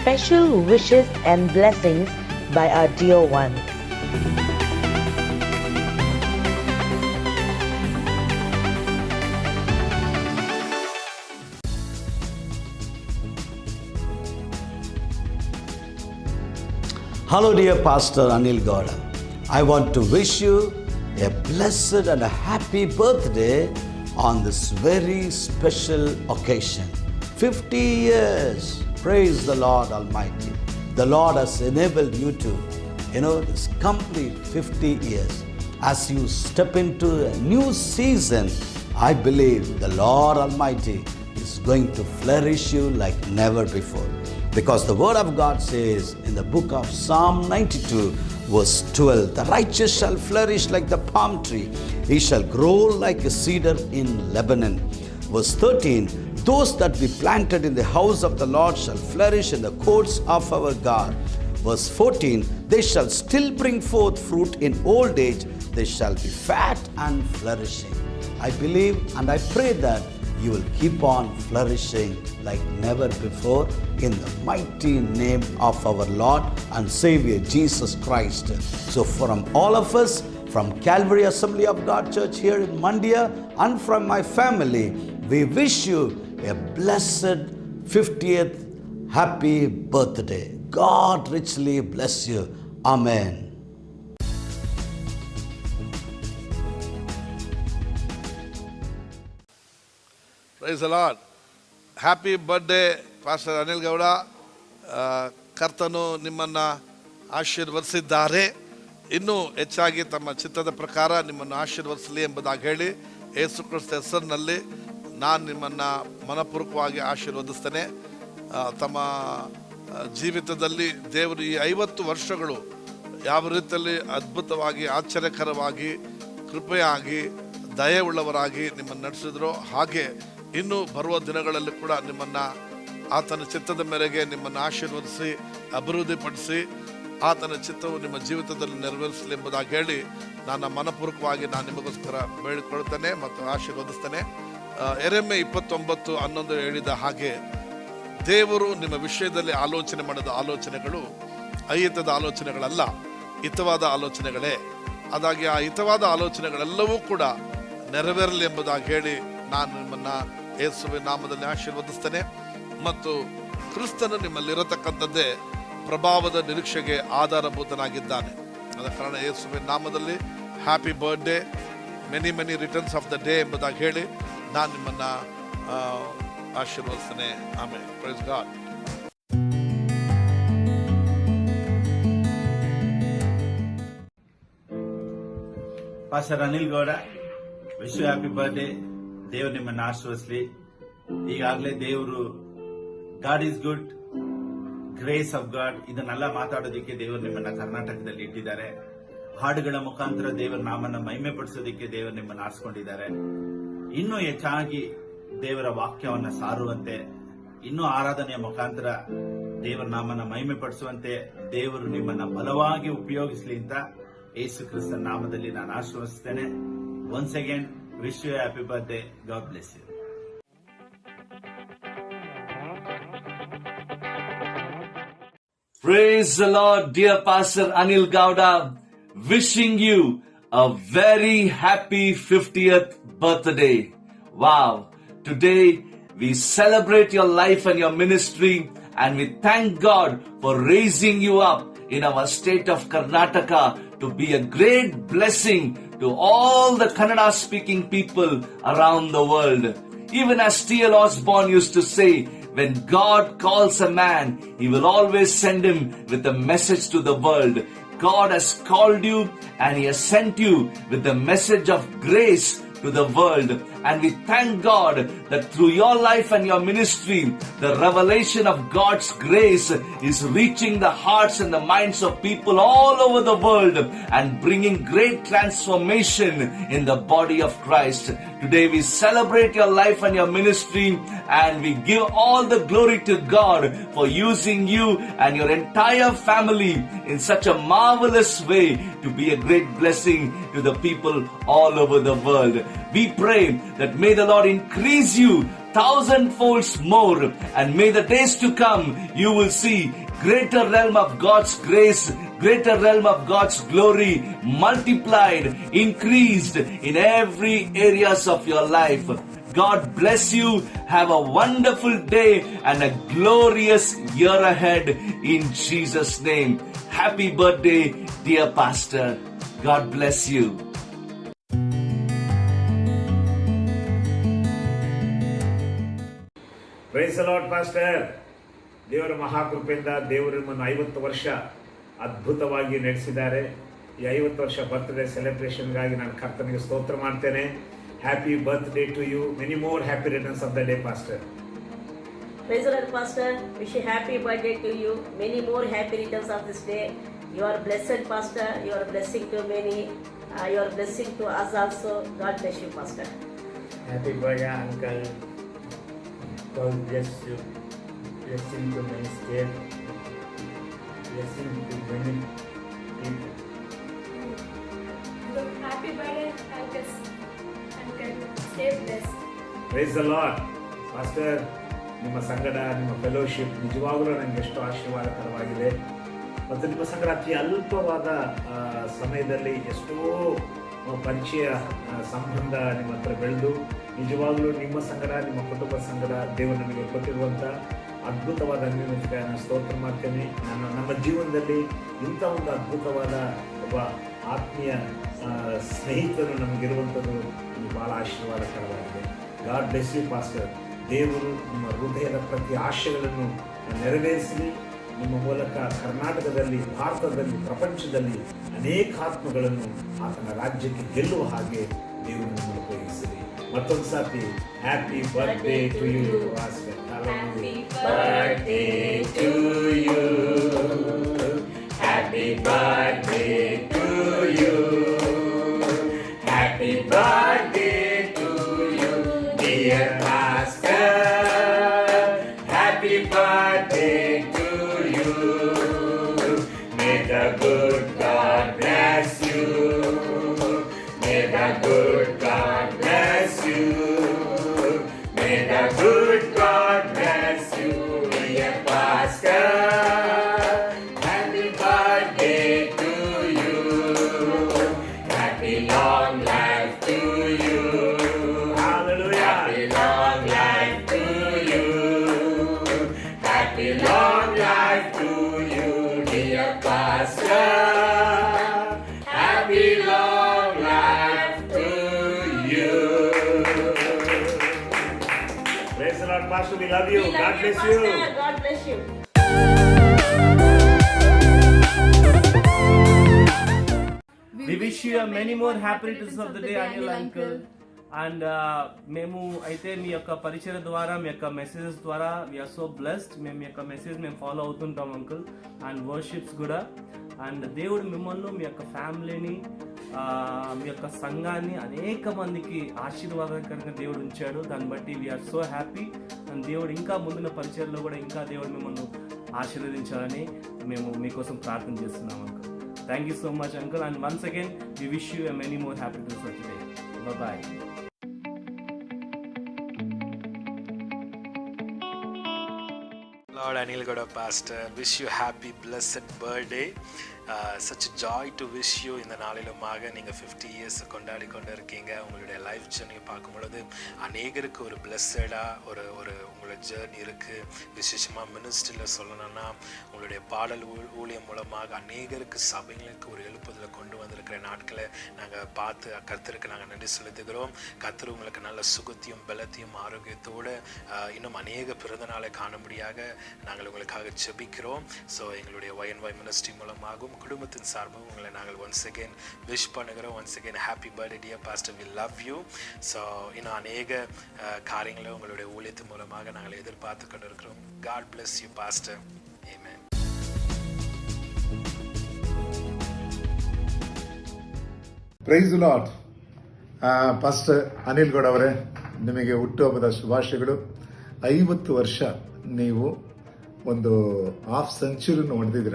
special wishes and blessings by our dear ones. Hello, dear Pastor Anil Gowda. I want to wish you a blessed and a happy birthday on this very special occasion. 50 years. Praise the Lord Almighty. The Lord has enabled you to, you know, this complete 50 years. As you step into a new season, I believe the Lord Almighty is going to flourish you like never before. Because the Word of God says in the book of Psalm 92, verse 12, the righteous shall flourish like the palm tree, he shall grow like a cedar in Lebanon. Verse 13, those that be planted in the house of the Lord shall flourish in the courts of our God. Verse 14, they shall still bring forth fruit in old age, they shall be fat and flourishing. I believe and I pray that you will keep on flourishing like never before in the mighty name of our Lord and Savior Jesus Christ. So, from all of us, from Calvary Assembly of God Church here in Mandia, and from my family, we wish you a blessed 50th happy birthday. God richly bless you. Amen. Praise a lot happy birthday pastor Anil Gowda ಕರ್ತನು ನಿಮ್ಮನ್ನು ಆಶೀರ್ವದಿಸಿದ್ದಾರೆ ಇನ್ನೂ ಹೆಚ್ಚಾಗಿ ತಮ್ಮ ಚಿತ್ರದ ಪ್ರಕಾರ ನಿಮ್ಮನ್ನು ಆಶೀರ್ವದಿಸಲಿ ಎಂಬುದಾಗಿ ಹೇಳಿ ಯೇಸು ಕ್ರಿಸ್ತ ಹೆಸರಿನಲ್ಲಿ ನಾನು ನಿಮ್ಮನ್ನು ಮನಪೂರ್ವಕವಾಗಿ ಆಶೀರ್ವದಿಸ್ತೇನೆ. ತಮ್ಮ ಜೀವಿತದಲ್ಲಿ ದೇವರು ಈ ಐವತ್ತು ವರ್ಷಗಳು ಯಾವ ರೀತಿಯಲ್ಲಿ ಅದ್ಭುತವಾಗಿ, ಆಶ್ಚರ್ಯಕರವಾಗಿ, ಕೃಪೆಯಾಗಿ ದಯವುಳ್ಳವರಾಗಿ ನಿಮ್ಮನ್ನು ನಡೆಸಿದ್ರು. ಹಾಗೆ ಇನ್ನು ಬರುವ ದಿನಗಳಲ್ಲಿ ಕೂಡ ನಿಮ್ಮನ್ನು ಆತನ ಚಿತ್ತದ ಮೇರೆಗೆ ನಿಮ್ಮನ್ನು ಆಶೀರ್ವದಿಸಿ, ಅಭಿವೃದ್ಧಿಪಡಿಸಿ, ಆತನ ಚಿತ್ತವು ನಿಮ್ಮ ಜೀವಿತದಲ್ಲಿ ನೆರವೇರಿಸಲಿ ಎಂಬುದಾಗಿ ಹೇಳಿ ನನ್ನ ಮನಪೂರ್ವಕವಾಗಿ ನಾನು ನಿಮಗೋಸ್ಕರ ಬೇಡಿಕೊಳ್ಳುತ್ತೇನೆ ಮತ್ತು ಆಶೀರ್ವದಿಸ್ತೇನೆ. ಎರೆಮೆ ಇಪ್ಪತ್ತೊಂಬತ್ತು ಹನ್ನೊಂದು ಹೇಳಿದ ಹಾಗೆ, ದೇವರು ನಿಮ್ಮ ವಿಷಯದಲ್ಲಿ ಆಲೋಚನೆ ಮಾಡಿದ ಆಲೋಚನೆಗಳು ಅಹಿತದ ಆಲೋಚನೆಗಳಲ್ಲ, ಹಿತವಾದ ಆಲೋಚನೆಗಳೇ. ಅದಾಗಿ ಆ ಹಿತವಾದ ಆಲೋಚನೆಗಳೆಲ್ಲವೂ ಕೂಡ ನೆರವೇರಲಿ ಎಂಬುದಾಗಿ ಹೇಳಿ ನಾನು ನಿಮ್ಮನ್ನ ಯೇಸುವಿನ ನಾಮದಲ್ಲಿ ಆಶೀರ್ವದಿಸ್ತೇನೆ. ಮತ್ತು ಕ್ರಿಸ್ತನು ನಿಮ್ಮಲ್ಲಿರತಕ್ಕಂಥದ್ದೇ ಪ್ರಭಾವದ ನಿರೀಕ್ಷೆಗೆ ಆಧಾರಭೂತನಾಗಿದ್ದಾನೆ. ಆದ ಕಾರಣ ಯೇಸುವಿನ ನಾಮದಲ್ಲಿ happy birthday many many returns of the day ಎಂಬುದಾಗಿ ಹೇಳಿ ನಾನು ನಿಮ್ಮನ್ನ ಆಶೀರ್ವದಿಸ್ತೇನೆ. ಆಮೇಲೆ praise God pastor Anil Gowda wish you happy birthday ದೇವರು ನಿಮ್ಮನ್ನು ಆಶೀರ್ವದಿಸಲಿ. ಈಗಾಗಲೇ ದೇವರು God is good grace of God ಇದನ್ನೆಲ್ಲ ಮಾತಾಡೋದಕ್ಕೆ ದೇವರು ನಿಮ್ಮನ್ನ ಕರ್ನಾಟಕದಲ್ಲಿ ಇಟ್ಟಿದ್ದಾರೆ. ಹಾಡುಗಳ ಮುಖಾಂತರ ದೇವರ ನಾಮನ್ನ ಮಹಿಮೆ ಪಡಿಸೋದಕ್ಕೆ ದೇವರು ನಿಮ್ಮನ್ನು ಆರಿಸ್ಕೊಂಡಿದ್ದಾರೆ. ಇನ್ನೂ ಹೆಚ್ಚಾಗಿ ದೇವರ ವಾಕ್ಯವನ್ನ ಸಾರುವಂತೆ ಇನ್ನೂ ಆರಾಧನೆಯ ಮುಖಾಂತರ ದೇವರ ನಾಮನ ಮಹಿಮೆ ಪಡಿಸುವಂತೆ ದೇವರು ನಿಮ್ಮನ್ನ ಬಲವಾಗಿ ಉಪಯೋಗಿಸಲಿ ಅಂತ ಯೇಸು ಕ್ರಿಸ್ತನ ನಾಮದಲ್ಲಿ ನಾನು ಆಶ್ರಯಿಸ್ತೇನೆ once again wish you happy birthday God bless you Praise the Lord, dear Pastor Anil Gowda, wishing a very happy 50th birthday. Wow. Today we celebrate your life and your ministry and we thank God for raising you up in our state of Karnataka to be a great blessing to all the Kannada speaking people around the world. Even as T.L. Osborne used to say, when God calls a man, He will always send him with a message to the world. God has called you and He has sent you with the message of grace to the world. And we thank God that through your life and your ministry, the revelation of God's grace is reaching the hearts and the minds of people all over the world and bringing great transformation in the body of Christ. Today we celebrate your life and your ministry and we give all the glory to God for using you and your entire family in such a marvelous way to be a great blessing to the people all over the world. We pray that may the Lord increase you thousand folds more. And may the days to come, you will see greater realm of God's grace, greater realm of God's glory multiplied, increased in every areas of your life. God bless you. Have a wonderful day and a glorious year ahead in Jesus' name. Happy birthday, dear pastor. God bless you. Praise a lot pastor ದೇವರ ಮಹಾಕೃಪೆಯಿಂದ ದೇವರು ನಿಮ್ಮನ್ನು ಐವತ್ತು ವರ್ಷ ಅದ್ಭುತವಾಗಿ ನಡೆಸಿದ್ದಾರೆ. ಈ ಐವತ್ತು ವರ್ಷ ಬರ್ತ್ಡೇ ಸೆಲೆಬ್ರೇಷನ್ಗಾಗಿ ನಾನು ಕರ್ತನಿಗೆ ಸ್ತೋತ್ರ ಮಾಡ್ತೇನೆ. Happy birthday to you many more happy returns of the day pastor president pastor wish happy birthday to you many more happy returns of this day you are blessed pastor you are blessing to many your are to us also God bless you pastor happy birthday uncle God bless you. Blessing to my state. Blessing to many people. So happy birthday, and can stay blessed. Praise the Lord. Pastor, ನಿಮ್ಮ ಸಂಗಡ ನಿಮ್ಮ fellowship ನಿಜವಾಗಲೂ ನನಗೆ ಎಷ್ಟು ಆಶೀರ್ವಾದಕರವಾಗಿದೆ ಮತ್ತು ನಿಮ್ಮ ಸಂಗಡ ಅತಿ ಅಲ್ಪವಾದ ಸಮಯದಲ್ಲಿ ಎಷ್ಟೋ ಪರಿಚಯ ಸಂಬಂಧ ನಿಮ್ಮ ಹತ್ರ ಬೆಳೆದು, ನಿಜವಾಗಲೂ ನಿಮ್ಮ ಸಂಗಡ, ನಿಮ್ಮ ಕುಟುಂಬ ಸಂಗಡ ದೇವರು ನನಗೆ ಕೊಟ್ಟಿರುವಂಥ ಅದ್ಭುತವಾದ ಅನ್ಯೋನ್ಯತೆಗೆ ನಾನು ಸ್ತೋತ್ರ ಮಾಡ್ತೇನೆ. ನನ್ನ, ನಮ್ಮ ಜೀವನದಲ್ಲಿ ಇಂಥ ಒಂದು ಅದ್ಭುತವಾದ ಒಬ್ಬ ಆತ್ಮೀಯ ಸ್ನೇಹಿತರು ನಮಗಿರುವಂಥದ್ದು ಭಾಳ ಆಶೀರ್ವಾದಕರವಾಗಿದೆ. God bless you, pastor. ದೇವರು ನಿಮ್ಮ ಹೃದಯದ ಪ್ರತಿ ಆಶೆಗಳನ್ನು ನೆರವೇರಿಸಲಿ ನಿಮ್ಮ ಮೂಲಕ ಕರ್ನಾಟಕದಲ್ಲಿ ಭಾರತದಲ್ಲಿ ಪ್ರಪಂಚದಲ್ಲಿ ಅನೇಕ ಆತ್ಮಗಳನ್ನು ಆತನ ರಾಜ್ಯಕ್ಕೆ ಗೆಲ್ಲುವ ಹಾಗೆ ದೇವರು ನಿಮ್ಮನ್ನು ಉಪಯೋಗಿಸಲಿ ಮತ್ತೊಂದು ಸಾತಿ happy birthday to you happy birthday to you happy birthday Jacob. You. God bless you. We wish you many more happy returns of the day, Anil uncle. And మేము అయితే మీ యొక్క పరిచయ ద్వారా మీ యొక్క మెసేజెస్ ద్వారా వీఆర్ సో బ్లెస్డ్ మేము మీ యొక్క message మేము ఫాలో అవుతుంటాం అంకుల్ అండ్ వర్షిప్స్ కూడా అండ్ దేవుడు మిమ్మల్ని మీ యొక్క ఫ్యామిలీని మీ యొక్క సంఘాన్ని అనేక మందికి ఆశీర్వాదకరంగా దేవుడు ఉంచాడు. దాన్ని బట్టి వీఆర్ సో హ్యాపీ అండ్ దేవుడు ఇంకా ముందున్న పరిచయంలో కూడా ఇంకా దేవుడు మిమ్మల్ని ఆశీర్వదించాలని మేము మీకోసం ప్రార్థన చేస్తున్నాం uncle. Thank you so much uncle and once again we wish you many more happy to today bye Lord Anil Gauda Pastor, wish you happy blessed birthday. Joy to wish you இந்த நாளிலுமாக நீங்கள் fifty years கொண்டாடி கொண்டு இருக்கீங்க உங்களுடைய life ஜேர்னியை பார்க்கும் பொழுது அநேகருக்கு ஒரு பிளஸ்ஸடாக ஒரு ஒரு உங்களோட ஜேர்னி இருக்குது விசேஷமாக மினிஸ்ட்ரியில் சொல்லணும்னா உங்களுடைய பாடல் ஊ- ஊழியம் மூலமாக அநேகருக்கு சபைகளுக்கு ஒரு எழுப்புதலை கொண்டு வந்திருக்கிற நாட்களை நாங்கள் பார்த்து கர்த்தருக்கு நாங்கள் நன்றி செலுத்துகிறோம். கர்த்தர் உங்களுக்கு நல்ல சுகத்தையும் பலத்தையும் ஆரோக்கியத்தோடு இன்னும் அநேக பிறந்த நாளை காணும்படியாக நாங்கள் உங்களுக்காக ஜெபிக்கிறோம் ஸோ எங்களுடைய ஒய்என்ஒய் மினிஸ்ட்ரி மூலமாகவும் குடும்பத்தின் சார்பாகவும் உங்களை நாங்கள் ஒன்ஸ் அகேன் விஷ் பண்ணுகிறோம் once again happy birthday dear pastor we love you so இன்னும் அநேக ஆஹ், காரியங்களை உங்களுடைய ஊழியத்து மூலமாக நாங்கள் எதிர்பார்த்து கொண்டு இருக்கிறோம் God bless you pastor Amen. Praise lot pastor Anil Goud ಅವರೇ ನಿಮಗೆ ಹುಟ್ಟುಹಬ್ಬದ ಶುಭಾಶಯಗಳು ಐವತ್ತು ವರ್ಷ ನೀವು ಒಂದು ಹಾಫ್ ಸೆಂಚುರಿನ ಹೊಡೆದಿದ್ದೀರ.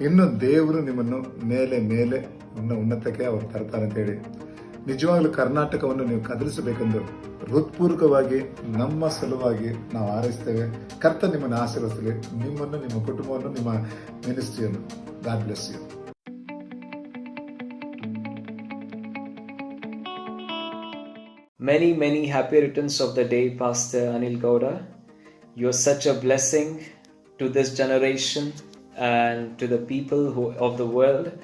ಇನ್ನು ದೇವರು ನಿಮ್ಮನ್ನು ಮೇಲೆ ಮೇಲೆ ಉನ್ನ ಉನ್ನತಕ್ಕೆ ಅವರು ತರ್ತಾರೆ ಅಂತೇಳಿ ನಿಜವಾಗ್ಲೂ ಕರ್ನಾಟಕವನ್ನು ನೀವು ಕದಲಿಸಬೇಕೆಂದು ಹೃತ್ಪೂರ್ವಕವಾಗಿ ನಮ್ಮ ಸಲುವಾಗಿ ನಾವು ಹಾರೈಸ್ತೇವೆ. ಕರ್ತ ನಿಮ್ಮನ್ನು ಆಶೀರ್ವದಿಸಲಿ. ನಿಮ್ಮನ್ನು ನಿಮ್ಮ ಕುಟುಂಬವನ್ನು ನಿಮ್ಮ ಮಿನಿಸ್ಟ್ರಿಯನ್ನು God bless you Many, many happy returns of the day, Pastor Anil Gowda. You're such a blessing. To this generation and to the people who, of the world.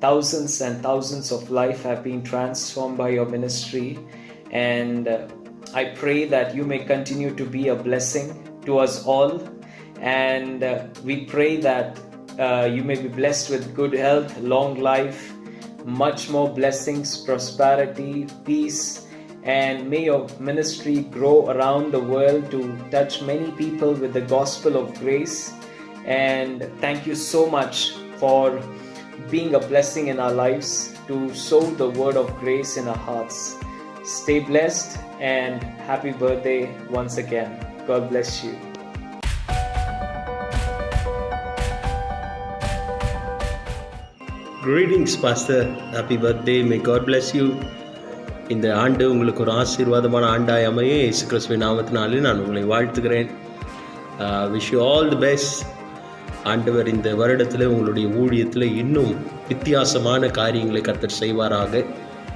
Thousands and thousands of life have been transformed by your ministry, and uh, I pray that you may continue to be a blessing to us all. And uh, we pray that uh, you may be blessed with good health, long life, much more blessings, prosperity, peace, and may your ministry grow around the world to touch many people with the gospel of grace. And thank you so much for being a blessing in our lives to sow the word of grace in our hearts. Stay blessed and happy birthday once again. God bless you. Greetings, Pastor. Happy birthday. May God bless you. இந்த ஆண்டு உங்களுக்கு ஒரு ஆசீர்வாதமான ஆண்டாய் அமைய இயேசு கிறிஸ்துவின் நாமத்தினாலே நான் உங்களை வாழ்த்துகிறேன். Wish you all the best ஆண்டவர் இந்த வருடத்தில் உங்களுடைய ஊழியத்தில் இன்னும் வித்தியாசமான காரியங்களை கத்தர் செய்வாராக.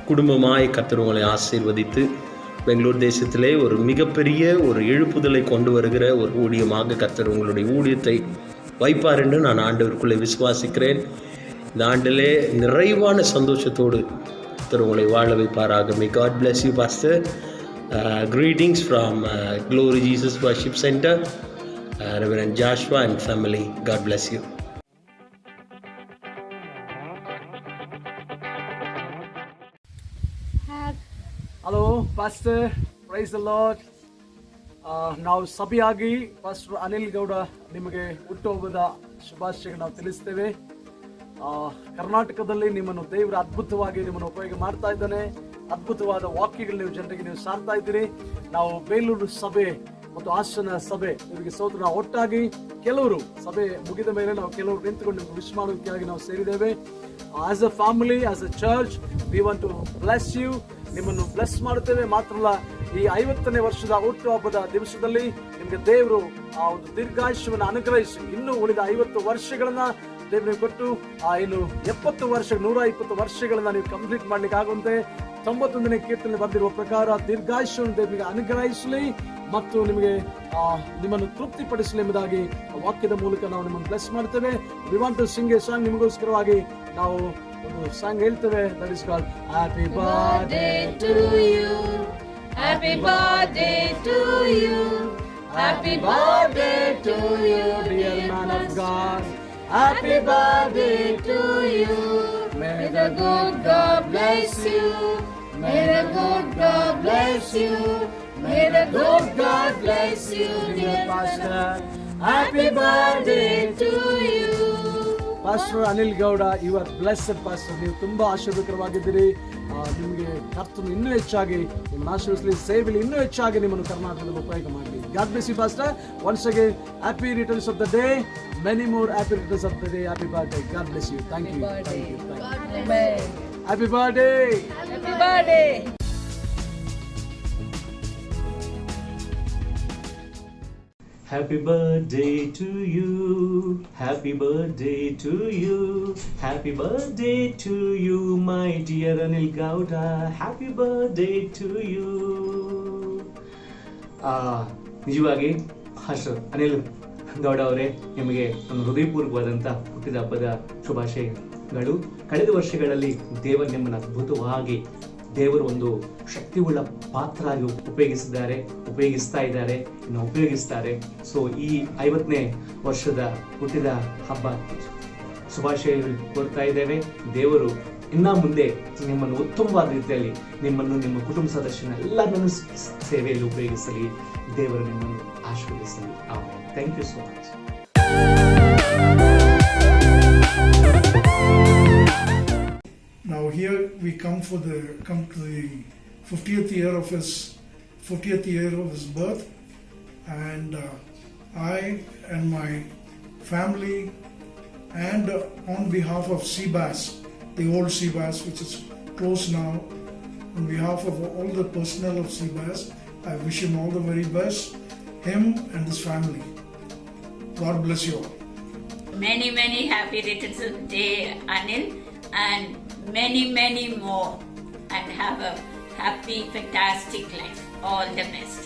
குடும்பமாய் கத்தர் உங்களை ஆசீர்வதித்து பெங்களூர் தேசத்திலே ஒரு மிகப்பெரிய ஒரு எழுப்புதலை கொண்டு வருகிற ஒரு ஊழியமாக கத்தர் உங்களுடைய ஊழியத்தை வைப்பார் என்று நான் ஆண்டவருக்குள்ளே விசுவாசிக்கிறேன். இந்த ஆண்டிலே நிறைவான சந்தோஷத்தோடு Pastor உங்களை வாழ வைப்பாராக God God you, you pastor greetings from glory Jesus worship centre reverend Joshua and family God bless you hello pastor ನಾವು ಸಭೆಯಾಗಿ ಪಾಸ್ಟರ್ ಅನಿಲ್ ಗೌಡ ನಿಮಗೆ ಹುಟ್ಟುಹಬ್ಬದ ಶುಭಾಶಯ ನಾವು ತಿಳಿಸ್ತೇವೆ ಕರ್ನಾಟಕದಲ್ಲಿ ನಿಮ್ಮನ್ನು ದೇವರ ಅದ್ಭುತವಾಗಿ ನಿಮ್ಮನ್ನು ಉಪಯೋಗ ಮಾಡ್ತಾ ಇದ್ದಾನೆ. ಅದ್ಭುತವಾದ ವಾಕ್ಯಗಳು ನೀವು ಜನರಿಗೆ ನೀವು ಸಾರ್ತಾ ಇದ್ದೀರಿ. ನಾವು ಬೇಲೂರು ಸಭೆ ಮತ್ತು ಹಾಸನ ಸಭೆ ನಿಮಗೆ ಸೋದರ ಒಟ್ಟಾಗಿ ಕೆಲವರು ಸಭೆ ಮುಗಿದ ಮೇಲೆ ನಾವು ಕೆಲವರು ನಿಂತುಕೊಂಡು ನಿಮ್ಗೆ ವಿಶ್ ಮಾಡೋದಕ್ಕಾಗಿ ನಾವು ಸೇರಿದ್ದೇವೆ. As a family as a church we want to bless you ನಿಮ್ಮನ್ನು ಬ್ಲೆಸ್ ಮಾಡುತ್ತೇವೆ. ಮಾತ್ರಲ್ಲ ಈ ಐವತ್ತನೇ ವರ್ಷದ ಹುಟ್ಟುಹಬ್ಬದ ದಿವಸದಲ್ಲಿ ನಿಮಗೆ ದೇವರು ಆ ಒಂದು ದೀರ್ಘಾಯುಷ್ಯವನ್ನು ಅನುಗ್ರಹಿಸಿ ಇನ್ನೂ ಉಳಿದ ಐವತ್ತು ವರ್ಷಗಳನ್ನ ದೇವರಿಗೆ ಕೊಟ್ಟು ಆ ಇನ್ನು ಎಪ್ಪತ್ತು ವರ್ಷ, ನೂರ ಇಪ್ಪತ್ತು ವರ್ಷಗಳನ್ನ ನೀವು ಕಂಪ್ಲೀಟ್ ಮಾಡ್ಲಿಕ್ಕೆ ಆಗುವಂತೆ ತೊಂಬತ್ತೊಂದನೇ ಕೀರ್ತನೆ ಬಂದಿರುವ ಪ್ರಕಾರ ದೀರ್ಘಾಯುಷ್ಯವನ್ನು ದೇವರಿಗೆ ಅನುಗ್ರಹಿಸಲಿ ಮತ್ತು ನಿಮಗೆ ನಿಮ್ಮನ್ನು ತೃಪ್ತಿಪಡಿಸಲಿ ಎಂಬುದಾಗಿ ವಾಕ್ಯದ ಮೂಲಕ ನಾವು ನಿಮ್ಮನ್ನು ಬ್ಲೆಸ್ ಮಾಡ್ತೇವೆ ವಿವಾಂತ ಸಿಂಗ್ ಸಾಂಗ್ ನಿಮಗೋಸ್ಕರವಾಗಿ ನಾವು ಒಂದು ಸಾಂಗ್ ಹೇಳ್ತೇವೆ. That is call happy birthday to you happy birthday to you happy birthday to you dear man of God. Happy birthday to you. May the good God bless you. May the good God bless you. May the good God bless you, dear pastor. Happy birthday to you. Pastor Anil Gowda you are blessed pastor ನೀವು ತುಂಬಾ ಆಶೀರ್ವಕರವಾಗಿದ್ದೀರಿ ನಿಮಗೆ ಕರ್ತನು ಇನ್ನೂ ಹೆಚ್ಚಾಗಿ ನಿಮ್ಮ ಆಶೀರ್ವಿಸಲಿ ಸೇವೆಲಿ ಇನ್ನೂ ಹೆಚ್ಚಾಗಿ ನಿಮ್ಮನ್ನು ಕರ್ನಾಟಕದಲ್ಲಿ ಉಪಯೋಗ ಮಾಡಲಿ. God bless you pastor once again happy returns of the day many more happy returns of the day happy birthday God bless you thank you thank you happy birthday Happy birthday. Happy birthday to you. Happy birthday to you. Happy birthday to you, my dear Anil Gauda. Happy birthday to you. ನಿಜವಾಗಿ ಅಷ್ಟು ಅನಿಲ್ ಗೌಡ ಅವರೇ ನಿಮಗೆ ನನ್ನ ಹೃದಯಪೂರ್ವಕವಾದಂಥ ಹುಟ್ಟಿದ ಹಬ್ಬದ ಶುಭಾಶಯಗಳು ಕಳೆದ ವರ್ಷಗಳಲ್ಲಿ ದೇವರು ನಿಮ್ಮನ್ನು ಅದ್ಭುತವಾಗಿ ದೇವರು ಒಂದು ಶಕ್ತಿಯುಳ್ಳ ಪಾತ್ರ ಆಗಿ ಉಪಯೋಗಿಸಿದ್ದಾರೆ, ಉಪಯೋಗಿಸ್ತಾ ಇದ್ದಾರೆ, ಇನ್ನು ಉಪಯೋಗಿಸ್ತಾರೆ. ಸೊ ಈ ಐವತ್ತನೇ ವರ್ಷದ ಹುಟ್ಟಿದ ಹಬ್ಬ. ಶುಭಾಶಯ ಕೋರ್ತಾ ಇದ್ದೇವೆ. ದೇವರು ಇನ್ನ ಮುಂದೆ ನಿಮ್ಮನ್ನು ಉತ್ತಮವಾದ ರೀತಿಯಲ್ಲಿ ನಿಮ್ಮನ್ನು ನಿಮ್ಮ ಕುಟುಂಬ ಸದಸ್ಯನೆಲ್ಲರನ್ನು ಸೇವೆಯಲ್ಲಿ ಉಪಯೋಗಿಸಲಿ. ದೇವರು ನಿಮ್ಮನ್ನು ಆಶೀರ್ವದಿಸಲಿ. Thank you so much 50th year of his 50th year of his birth, and uh, I and my family, and uh, on behalf of Seabass, the old Seabass which is closed now, on behalf of all the personnel of Seabass, I wish him all the very best, him and his family. God bless you all. Many, many happy returns of day, Anil, and many, many more. And have a happy, fantastic life. All the best.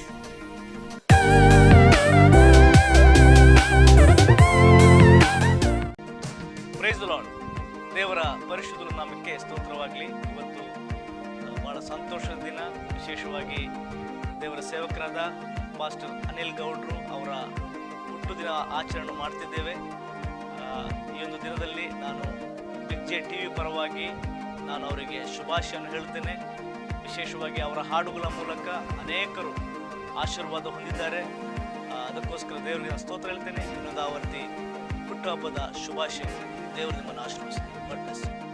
Praise Lord ದೇವರ ಪರಿಶುದ್ಧರ ನಾಮಕ್ಕೆ ಸ್ತೋತ್ರವಾಗಲಿ. ಇವತ್ತು ಬಹಳ ಸಂತೋಷದ ದಿನ. ವಿಶೇಷವಾಗಿ ದೇವರ ಸೇವಕರಾದ ಮಾಸ್ಟರ್ ಅನಿಲ್ ಗೌಡ್ರು ಅವರ ಹುಟ್ಟುದಿನ ಆಚರಣೆ ಮಾಡ್ತಿದ್ದೇವೆ. ಈ ಒಂದು ದಿನದಲ್ಲಿ ನಾನು ಬಿಗ್ ಟಿ ವಿ ಪರವಾಗಿ ನಾನು ಅವರಿಗೆ ಶುಭಾಶಯನ್ನು ಹೇಳ್ತೇನೆ ವಿಶೇಷವಾಗಿ ಅವರ ಹಾಡುಗಳ ಮೂಲಕ ಅನೇಕರು ಆಶೀರ್ವಾದ ಹೊಂದಿದ್ದಾರೆ ಅದಕ್ಕೋಸ್ಕರ ದೇವರಿಗೆ ಸ್ತೋತ್ರ ಹೇಳ್ತೇನೆ ಇನ್ನೊಂದು ಆವರ್ತಿ ಹುಟ್ಟುಹಬ್ಬದ ಶುಭಾಶಯ ದೇವರು ನಿಮ್ಮನ್ನು ಆಶೀರ್ವಿಸಿ you.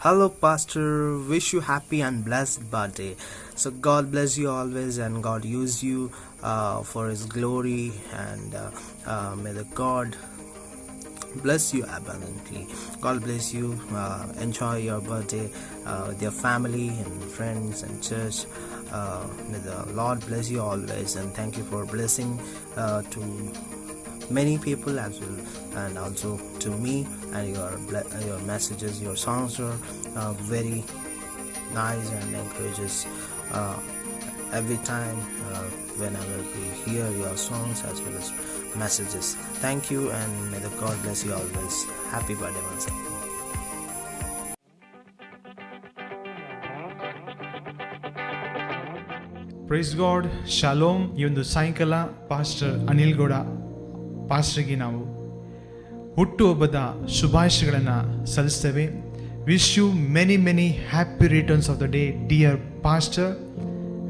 Hello, Pastor. Wish you happy and blessed birthday. So God bless you always, use you uh, for His glory, and uh, uh, may the God bless you abundantly. God bless you. Uh, enjoy your birthday uh, with your family and friends and church. Uh, may the Lord bless you always, and thank you for blessing uh, to many people as well and also to me and your your messages your songs are uh, very nice and encourages uh, every time uh, whenever we hear your songs as well as messages thank you and may the God bless you always happy birthday once again praise God shalom ಈ ಒಂದು ಸಾಯಂಕಾಲ pastor Anil Gowda ಪಾಸ್ಟರ್ಗೆ ನಾವು ಹುಟ್ಟುಹಬ್ಬದ ಶುಭಾಶಯಗಳನ್ನು ಸಲ್ಲಿಸ್ತೇವೆ wish you many many happy returns of the day dear pastor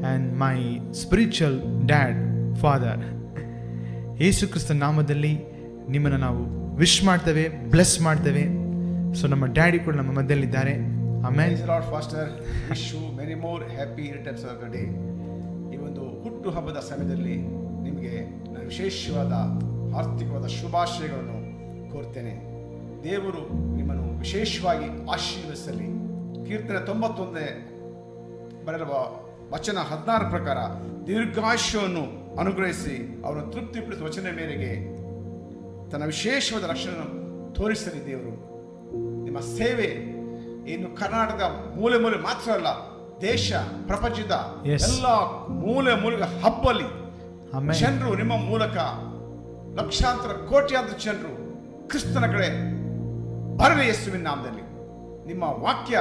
and my spiritual dad father Yesu Kristha ನಾಮದಲ್ಲಿ ನಿಮ್ಮನ್ನು ನಾವು wish ಮಾಡ್ತೇವೆ ಬ್ಲೆಸ್ ಮಾಡ್ತೇವೆ. ಸೊ ನಮ್ಮ ಡ್ಯಾಡಿ ಕೂಡ ನಮ್ಮ ಮಧ್ಯದಲ್ಲಿದ್ದಾರೆ of the day. ಈ ಒಂದು ಹುಟ್ಟು ಹಬ್ಬದ ಸಮಯದಲ್ಲಿ ನಿಮಗೆ ವಿಶೇಷವಾದ ಆರ್ಥಿಕವಾದ ಶುಭಾಶಯಗಳನ್ನು ಕೋರ್ತೇನೆ. ದೇವರು ನಿಮ್ಮನ್ನು ವಿಶೇಷವಾಗಿ ಆಶೀರ್ವದಿಸಲಿ. ಕೀರ್ತನೆ ತೊಂಬತ್ತೊಂದನೇ ಬರೆರುವ ವಚನ ಹದಿನಾರು ಪ್ರಕಾರ ದೀರ್ಘಾಶ್ವವನ್ನು ಅನುಗ್ರಹಿಸಿ ಅವರನ್ನು ತೃಪ್ತಿಪಡಿಸುವ ವಚನ ಮೇರೆಗೆ ತನ್ನ ವಿಶೇಷವಾದ ರಕ್ಷಣೆಯನ್ನು ತೋರಿಸಲಿ ದೇವರು ನಿಮ್ಮ ಸೇವೆ ಇನ್ನು ಕರ್ನಾಟಕದ ಮೂಲೆ ಮೂಲೆ ಮಾತ್ರ ಅಲ್ಲ ದೇಶ ಪ್ರಪಂಚದ. ಎಲ್ಲ ಮೂಲೆ ಮೂಲೆ ಹಬ್ಬಲಿ. ಜನರು ನಿಮ್ಮ ಮೂಲಕ ಲಕ್ಷಾಂತರ ಕೋಟ್ಯಾಂತರ ಜನರು ಕ್ರಿಸ್ತನ ಕಡೆ ಬರಲಿ ಯೇಸುವಿನ ನಾಮದಲ್ಲಿ ನಿಮ್ಮ ವಾಕ್ಯ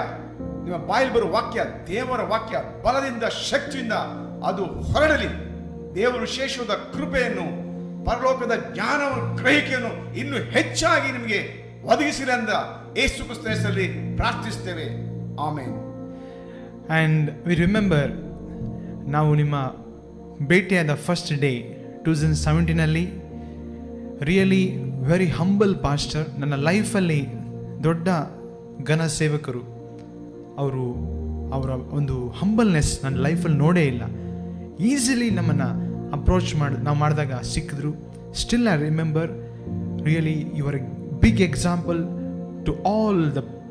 ನಿಮ್ಮ ಬಾಯಲ್ಲಿ ಬರುವ ವಾಕ್ಯ, ದೇವರ ವಾಕ್ಯ, ಬಲದಿಂದ, ಶಕ್ತಿಯಿಂದ ಅದು ಹೊರಡಲಿ. ದೇವರು ವಿಶೇಷವಾದ ಕೃಪೆಯನ್ನು, ಪರಲೋಕದ ಜ್ಞಾನವನ್ನು, ಗ್ರಹಿಕೆಯನ್ನು ಇನ್ನೂ ಹೆಚ್ಚಾಗಿ ನಿಮಗೆ ಒದಗಿಸಿರಿ ಅಂತ ಏಸು ಹೆಸರಲ್ಲಿ ಪ್ರಾರ್ಥಿಸ್ತೇವೆ ಆಮೇಲೆ ಆ್ಯಂಡ್ ವಿ ರಿಮೆಂಬರ್ ನಾವು ನಿಮ್ಮ ಭೇಟಿಯಾದ ಫಸ್ಟ್ ಡೇ ಟೂ ತೌಸಂಡ್ ಸೆವೆಂಟೀನಲ್ಲಿ ರಿಯಲಿ ವೆರಿ ಹಂಬಲ್ ಪಾಸ್ಟರ್ ನನ್ನ ಲೈಫಲ್ಲಿ ದೊಡ್ಡ ಘನ ಸೇವಕರು. ಅವರು ಅವರ ಒಂದು ಹಂಬಲ್ನೆಸ್ ನನ್ನ ಲೈಫಲ್ಲಿ ನೋಡೇ ಇಲ್ಲ. ಈಸಿಲಿ ನಮ್ಮನ್ನು ಅಪ್ರೋಚ್ ಮಾಡಿ ನಾವು ಮಾಡಿದಾಗ ಸಿಕ್ಕಿದ್ರು. Still I remember really your big example to all the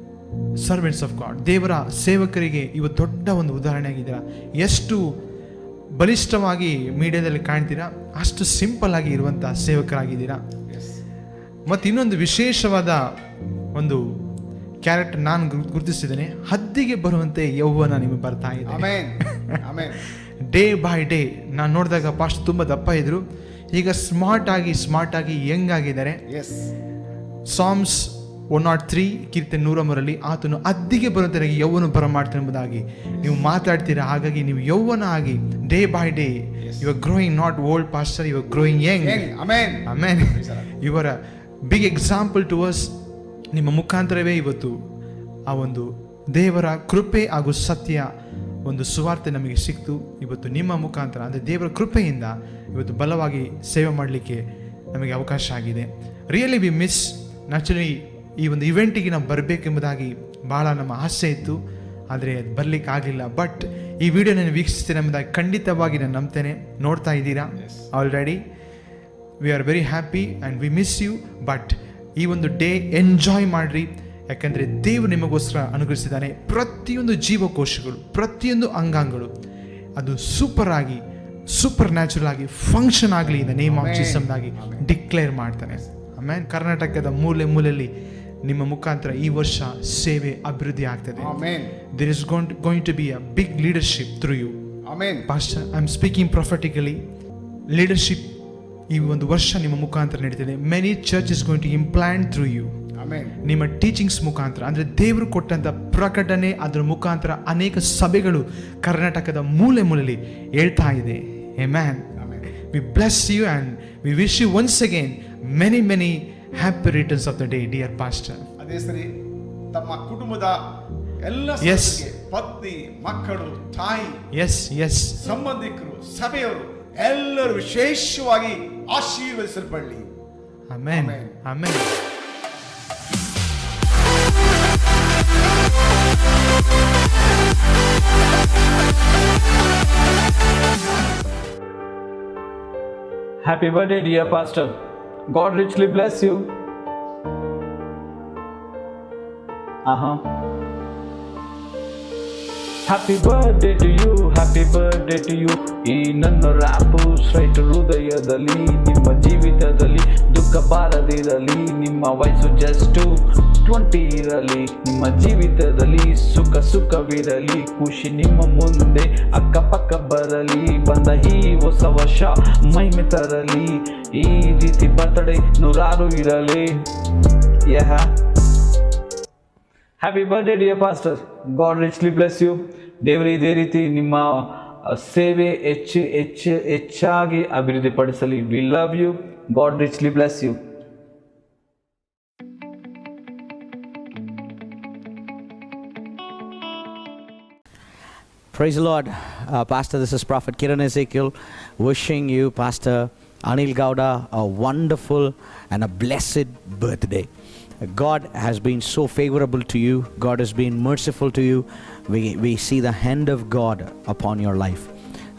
servants of God ದೇವರ ಸೇವಕರಿಗೆ ಇವತ್ತು ದೊಡ್ಡ ಒಂದು ಉದಾಹರಣೆ ಆಗಿದ್ದೀರಾ? ಎಷ್ಟು ಬಲಿಷ್ಠವಾಗಿ ಮೀಡಿಯಾದಲ್ಲಿ ಕಾಣ್ತೀರಾ? ಅಷ್ಟು ಸಿಂಪಲ್ ಆಗಿ ಇರುವಂಥ ಸೇವಕರಾಗಿದ್ದೀರಾ? ಮತ್ತು ಇನ್ನೊಂದು ವಿಶೇಷವಾದ ಒಂದು ಕ್ಯಾರೆಕ್ಟರ್ ನಾನು ಗುರು- ಗುರುತಿಸಿದ್ದೇನೆ. ಹದ್ದಿಗೆ ಬರುವಂತೆ ಯೌವನ ನಿಮಗೆ ಬರ್ತಾ ಇದೆ. ಡೇ ಬೈ ಡೇ ನಾನು ನೋಡಿದಾಗ ಪಾಸ್ಟ್ ತುಂಬ ದಪ್ಪ ಇದ್ರು. ಈಗ ಸ್ಮಾರ್ಟ್ ಆಗಿ ಸ್ಮಾರ್ಟ್ ಆಗಿ ಯಂಗ್ ಆಗಿದ್ದಾರೆ. ಸಾಮ್ಸ್ ಒನ್ ನಾಟ್ ತ್ರೀ ಕೀರ್ತನೆ ನೂರ ಮೂರಲ್ಲಿ ಆತನು ಅದ್ದಿಗೆ ಬರುವಂತೆ ಯೌವನ ಬರ ಮಾಡ್ತೀನಿ ಎಂಬುದಾಗಿ ನೀವು ಮಾತಾಡ್ತೀರಾ? ಹಾಗಾಗಿ ನೀವು ಯೌವನ ಆಗಿ day by day you are growing not old pastor you are growing young amen amen ಇವರ ಬಿಗ್ ಎಕ್ಸಾಂಪಲ್ ಟು ಅಸ್ ನಿಮ್ಮ ಮುಖಾಂತರವೇ ಇವತ್ತು ಆ ಒಂದು ದೇವರ ಕೃಪೆ ಹಾಗೂ ಸತ್ಯ ಒಂದು ಸುವಾರ್ತೆ ನಮಗೆ ಸಿಕ್ತು. ಇವತ್ತು ನಿಮ್ಮ ಮುಖಾಂತರ ಅಂದರೆ ದೇವರ ಕೃಪೆಯಿಂದ ಇವತ್ತು ಬಲವಾಗಿ ಸೇವೆ ಮಾಡಲಿಕ್ಕೆ ನಮಗೆ ಅವಕಾಶ ಆಗಿದೆ. ರಿಯಲಿ ವಿ ಮಿಸ್ ನ್ಯಾಚುರಲಿ ಈ ಒಂದು ಇವೆಂಟಿಗೆ ನಾವು ಬರಬೇಕೆಂಬುದಾಗಿ ಭಾಳ ನಮ್ಮ ಆಸೆ ಇತ್ತು. ಆದರೆ ಅದು ಬರಲಿಕ್ಕೆ ಆಗಲಿಲ್ಲ. ಬಟ್ ಈ ವಿಡಿಯೋ ನಾನು ವೀಕ್ಷಿಸ್ತೇನೆ ಎಂಬುದಾಗಿ ಖಂಡಿತವಾಗಿ ನಾನು ನಂಬ್ತೇನೆ. ನೋಡ್ತಾ ಇದ್ದೀರಾ? Already we are very happy and we miss you but ಈ ಒಂದು ಡೇ ಎಂಜಾಯ್ ಮಾಡಿರಿ. ಯಾಕಂದರೆ ದೇವರು ನಿಮಗೋಸ್ಕರ ಅನುಗ್ರಹಿಸಿದ್ದಾನೆ. ಪ್ರತಿಯೊಂದು ಜೀವಕೋಶಗಳು ಪ್ರತಿಯೊಂದು ಅಂಗಾಂಗಗಳು ಅದು ಸೂಪರ್ ಆಗಿ ಸೂಪರ್ ನ್ಯಾಚುರಲ್ ಆಗಿ ಫಂಕ್ಷನ್ ಆಗಲಿ ಇದೆ ನೇಮ್ ಆಫ್ ಜೀಸಮ್ದಾಗಿ ಡಿಕ್ಲೇರ್ ಮಾಡ್ತಾನೆ. ಆಮೇಲೆ ಕರ್ನಾಟಕದ ಮೂಲೆ ಮೂಲೆಯಲ್ಲಿ ನಿಮ್ಮ ಮುಖಾಂತರ ಈ ವರ್ಷ ಸೇವೆ ಅಭಿವೃದ್ಧಿ ಆಗ್ತದೆ. There is going going to be a big leadership through you pastor I am speaking prophetically leadership ಈ ಒಂದು ವರ್ಷ ನಿಮ್ಮ ಮುಖಾಂತರ ನಡೀತಿದೆ. Many church is going to implant through you ನಿಮ್ಮ ಟೀಚಿಂಗ್ಸ್ ಮುಖಾಂತರ ಅಂದರೆ ದೇವರು ಕೊಟ್ಟಂಥ ಪ್ರಕಟಣೆ ಅದರ ಮುಖಾಂತರ ಅನೇಕ ಸಭೆಗಳು ಕರ್ನಾಟಕದ ಮೂಲೆ ಮೂಲೆಯಲ್ಲಿ ಹೇಳ್ತಾ ಇದೆ. A man we bless you and we wish you once again many many happy returns of the day dear pastor ಅದೇ ಸರಿ ತಮ್ಮ ಕುಟುಂಬದ ಎಲ್ಲ ಎಸ್ ಪತ್ನಿ ಮಕ್ಕಳು ತಾಯಿ ಎಸ್ ಎಸ್ ಸಂಬಂಧಿಕರು ಸಭೆಯವರು ಎಲ್ಲರೂ ವಿಶೇಷವಾಗಿ Happy birthday, dear Pastor. God richly bless you. Uh. Happy birthday to you happy birthday to you ಈ ನನ್ನ ರ್ಯಾಪು ಸ್ಟ್ರೈಟ್ ಹೃದಯದಲ್ಲಿ, ನಿಮ್ಮ ಜೀವಿತದಲ್ಲಿ, ದುಃಖ ಬಾರದಿರಲಿ, ನಿಮ್ಮ ವಯಸ್ಸು ಜಸ್ಟು ಟ್ವೆಂಟಿ ಇರಲಿ, ನಿಮ್ಮ ಜೀವಿತದಲ್ಲಿ ಸುಖ ಸುಖವಿರಲಿ, ಖುಷಿ ನಿಮ್ಮ ಮುಂದೆ ಅಕ್ಕಪಕ್ಕ ಬರಲಿ, ಬಂದ ಈ ಹೊಸ ವರ್ಷ ಮೈಮೆ ತರಲಿ ಈ ರೀತಿ ಬರ್ತಡೆ ನೂರಾರು ಇರಲಿ. Yeah Happy birthday dear pastor God richly bless you ದೇವರು ಇದೇ ರೀತಿ ನಿಮ್ಮ ಅಹ್, ಸೇವೆ ಹೆಚ್ಚು ಹೆಚ್ಚು ಹೆಚ್ಚಾಗಿ ಅಭಿವೃದ್ಧಿಪಡಿಸಲಿ we love you God richly bless you Praise the Lord. Uh, Pastor, this is Prophet Kiran Ezekiel wishing you, Pastor Anil Gowda, a wonderful and a blessed birthday. God has been so favorable to you, God has been merciful to you. We, we see the hand of God upon your life.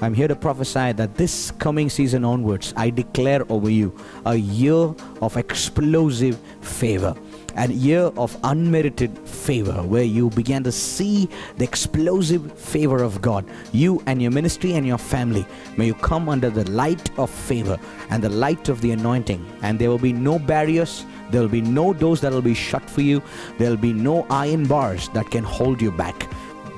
I'm here to prophesy that this coming season onwards, I declare over you a year of explosive favor, a year of unmerited favor, where you began to see the explosive favor of God. You and your ministry and your family, may you come under the light of favor and the light of the anointing, and there will be no barriers. There will be no doors that will be shut for you. There will be no iron bars that can hold you back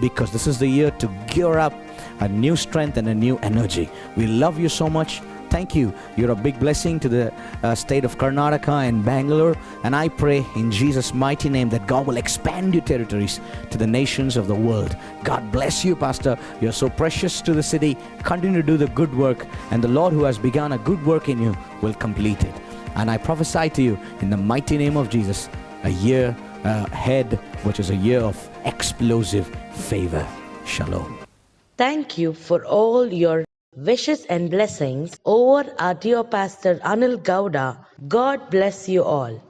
because this is the year to gear up a new strength and a new energy. We love you so much. Thank you. You're a big blessing to the uh, state of Karnataka and Bangalore. And I pray in Jesus' mighty name that God will expand your territories to the nations of the world. God bless you, Pastor. You're so precious to the city. Continue to do the good work. And the Lord who has begun a good work in you will complete it. And I prophesy to you in the mighty name of Jesus a year ahead, which is a year of explosive favor. Shalom. Thank you for all your wishes and blessings over our dear Pastor Anil Gowda. God bless you all.